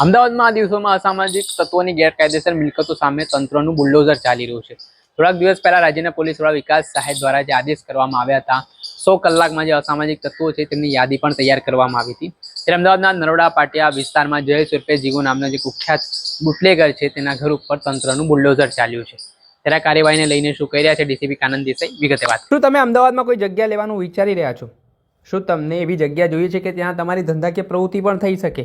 અમદાવાદમાં આ દિવસોમાં અસામાજિક તત્વોની ગેરકાયદેસર મિલકતો સામે તંત્રનું બુલડોઝર ચાલી રહ્યું છે. થોડાક દિવસ પહેલા રાજ્યના પોલીસ વડા વિકાસ સહાય દ્વારા જે આદેશ કરવામાં આવ્યા હતા, સો કલાકમાં જે અસામાજિક તત્વો છે તેમની યાદી પણ તૈયાર કરવામાં આવી હતી. ત્યારે અમદાવાદના નરોડા પાટિયા વિસ્તારમાં જયેશ ઉર્ફે જીગુ નામનો જે કુખ્યાત બુટલેગર છે તેના ઘર ઉપર તંત્રનું બુલડોઝર ચાલ્યું છે. ત્યારે કાર્યવાહીને લઈને શું કહી રહ્યા છે ડીસીપી કાનંદ દેસાઈ? વિગતે વાત શું તમે અમદાવાદમાં કોઈ જગ્યા લેવાનું વિચારી રહ્યા છો? શું તમને એવી જગ્યા જોઈએ છે કે ત્યાં તમારી ધંધાકીય પ્રવૃત્તિ પણ થઈ શકે?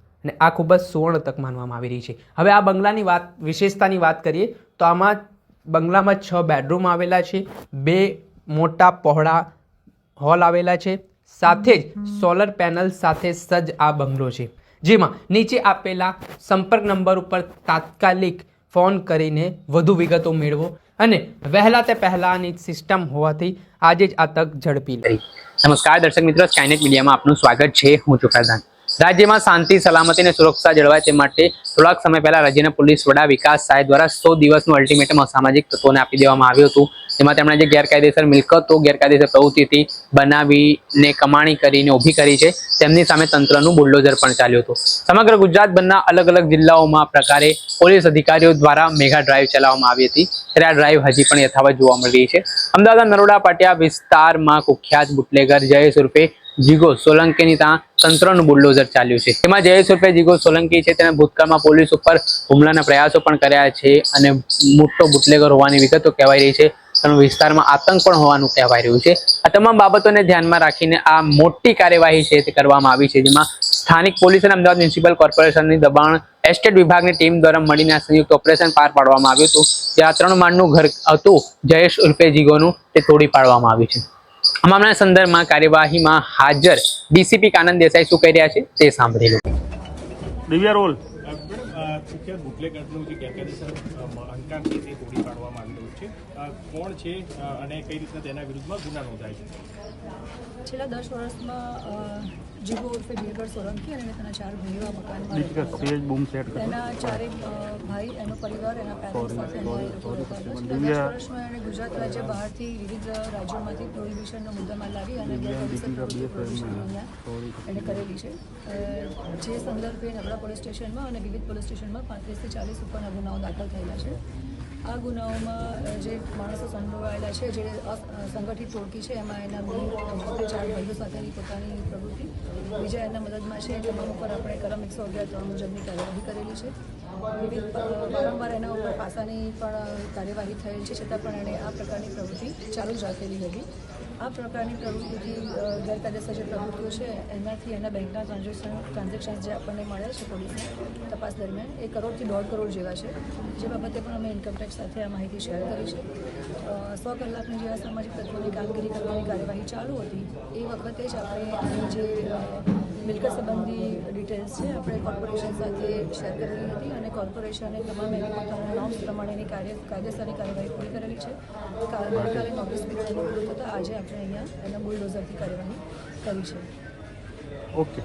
અને આ ખૂબ જ સુવર્ણ તક માનવામાં આવી રહી છે. હવે આ બંગલાની વાત વિશેષતાની વાત કરીએ તો આમાં બંગલામાં છ બેડરૂમ આવેલા છે બે મોટા પહોળા હોલ આવેલા છે સાથે જ સોલર પેનલ સાથે સજ્જ આ બંગલો છે. જેમાં નીચે આપેલા સંપર્ક નંબર ઉપર તાત્કાલિક ફોન કરીને વધુ વિગતો મેળવો અને વહેલા તે પહેલાંની સિસ્ટમ હોવાથી આજે જ આ તક ઝડપી લઈ કરી નમસ્કાર દર્શક મિત્રો સ્કાયનેટ મીડિયામાં આપનું સ્વાગત છે. હું પ્રધાન. રાજ્યમાં શાંતિ, સલામતી અને સુરક્ષા જળવાય તે માટે થોડાક સમય પહેલા રાજ્યના પોલીસ વડા વિકાસ સાહેબ દ્વારા સો દિવસનું અલ્ટિમેટમ અસામાજિક તત્વોને આપી દેવામાં આવ્યું હતું. તેમાં તેમણે જે ગેરકાયદેસર મિલકતો ગેરકાયદેસર પ્રવૃત્તિથી બનાવીને કમાણી કરીને ઊભી કરી છે, તેમની સામે તંત્રનું બુલડોઝર પણ ચાલ્યું હતું. સમગ્ર ગુજરાતભરના અલગ અલગ જિલ્લાઓમાં પ્રકારે પોલીસ અધિકારીઓ દ્વારા મેગા ડ્રાઈવ ચલાવવામાં આવી હતી. ત્યારે આ ડ્રાઈવ હજી પણ યથાવત જોવા મળી છે. અમદાવાદ નરોડા પાટિયા વિસ્તારમાં કુખ્યાત બુટલેગર જયેશ ઉર્ફે જીગો સોલંકીની ત્યાં તંત્રનું બુલડોઝર ચાલ્યું છે. તેમાં જયેશ ઉર્ફે જીગો સોલંકી છે. તેના ભૂતકાળમાં પોલીસ ઉપર હુમલાના પ્રયાસો પણ કર્યા છે અને મોટો બુટલેગર હોવાની વિગતો કહેવાય રહી છે. તેનો વિસ્તારમાં આતંક પણ હોવાનું કહેવાય રહ્યું છે. આ તમામ બાબતોને ધ્યાનમાં રાખીને આ મોટી કાર્યવાહી છે તે કરવામાં આવી છે, જેમાં સ્થાનિક પોલીસ અને અમદાવાદ મ્યુનિસિપલ કોર્પોરેશનની દબાણ, એસ્ટેટ વિભાગની ટીમ દ્વારા મળીને આ સંયુક્ત ઓપરેશન પાર પાડવામાં આવ્યું હતું. જ્યાં ત્રણ માળનું ઘર હતું, જયેશ ઉર્ફે જીગોનું, તે તોડી પાડવામાં આવ્યું છે. મામલાના સંદર્ભમાં કાર્યવાહીમાં હાજર ડીસીપી કાનંદ દેસાઈ શું કહી રહ્યા છે તે સાંભળી લો. દિવ્યા રોલ. મુખ્ય જે ગેરકાયદેસર અ, છે તે તોડી પાડવામાં કોણ છે અને કઈ રીતના તેના વિરુદ્ધમાં ગુના નોંધાય છે? છેલ્લા દસ વર્ષમાં જીગો ઉર્ફે જીગર સોલંકી અને તેના ચાર ભાઈઓ આ મકાનમાં તેના ચારે ભાઈ એનો પરિવાર એના પેરેન્ટ્સ સાથે. છેલ્લા દસ વર્ષમાં એણે ગુજરાત રાજ્ય બહારથી વિવિધ રાજ્યોમાંથી પ્રોહિબિશનનો મુદ્દામાં લાવી અને એણે કરેલી છે. જે સંદર્ભે નબળા પોલીસ સ્ટેશનમાં અને વિવિધ પોલીસ સ્ટેશનમાં પાંત્રીસથી ચાલીસ ઉપરના ગુનાઓ દાખલ થયેલા છે. આ ગુનાઓમાં જે માણસો સંડોવાયેલા છે, જે સંગઠિત ટોળકી છે, એમાં એના બે ચાર ભાઈઓ સાથેની પોતાની પ્રવૃત્તિ. બીજા એના મદદમાં છે તમામ ઉપર આપણે કલમ એકસો અગિયાર ત્રણ મુજબની કાર્યવાહી કરેલી છે. વિવિધ વારંવાર એના ઉપર પાસાની પણ કાર્યવાહી થયેલ છે, છતાં પણ એણે આ પ્રકારની પ્રવૃત્તિ ચાલુ જ રાખેલી હતી. આ પ્રકારની પ્રવૃત્તિથી ગેરકાયદેસર જે પ્રવૃત્તિઓ છે, એનાથી એના બેંકના ટ્રાન્ઝેક્શન ટ્રાન્ઝેક્શન જે આપણને મળ્યા છે, પોલીસને, તપાસ દરમિયાન, એ કરોડથી દોઢ કરોડ જેવા છે. જે બાબતે પણ અમે ઇન્કમટેક્સ સાથે આ માહિતી શેર કરી છે. સો કલાકની જે સામાજિક તત્વોની કામગીરી કરવાની કાર્યવાહી ચાલુ હતી. એ વખતે જ આપણે જે મિલકત સંબંધી ડિટેલ્સ છે આપણે કોર્પોરેશન સાથે શેર કરેલી હતી અને કોર્પોરેશને તમામ એની પોતાના નોર્મ્સ પ્રમાણેની કાર્ય કાયદેસરની કાર્યવાહી પૂરી કરેલી છે. ગઈકાલે નોટિસ પીરિયડ પૂરું થતાં આજે આપણે અહીંયા એના બુલડોઝરથી કાર્યવાહી કરી છે. ઓકે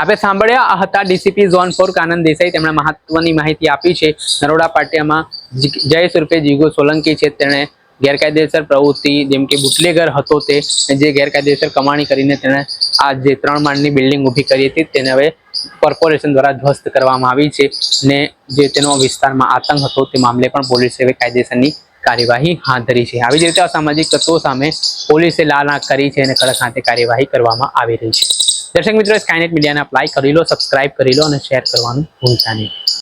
આપણે સાંભળ્યા હતા ડીસીપી ઝોન ફોર કાનંદ દેસાઈ. તેમણે મહત્વની માહિતી આપી છે. નરોડા પાટિયામાં જય જયેશ ઉર્ફે જીગો સોલંકી છે. તેણે ગેરકાયદેસર પ્રવૃત્તિ, જેમ કે બુટલેગર હતો તે જે ગેરકાયદેસર કમાણી કરીને તેણે આ જે ત્રણ માળની બિલ્ડિંગ ઊભી કરી હતી, તેને હવે કોર્પોરેશન દ્વારા ધ્વસ્ત કરવામાં આવી છે, ને જે તેનો વિસ્તારમાં આતંક હતો તે મામલે પણ પોલીસે હવે કાયદેસરની કાર્યવાહી હાથ ધરી છે. આવી જ રીતે અસામાજિક તત્વો સામે પોલીસે લાલ આંખ કરી છે અને કડક હાથે કાર્યવાહી કરવામાં આવી રહી છે. દર્શક મિત્રો સ્કાયનેટ મીડિયાને અપ્લાય કરી લો સબસ્ક્રાઇબ કરી લો અને શેર કરવાનું ભૂલતા નહીં.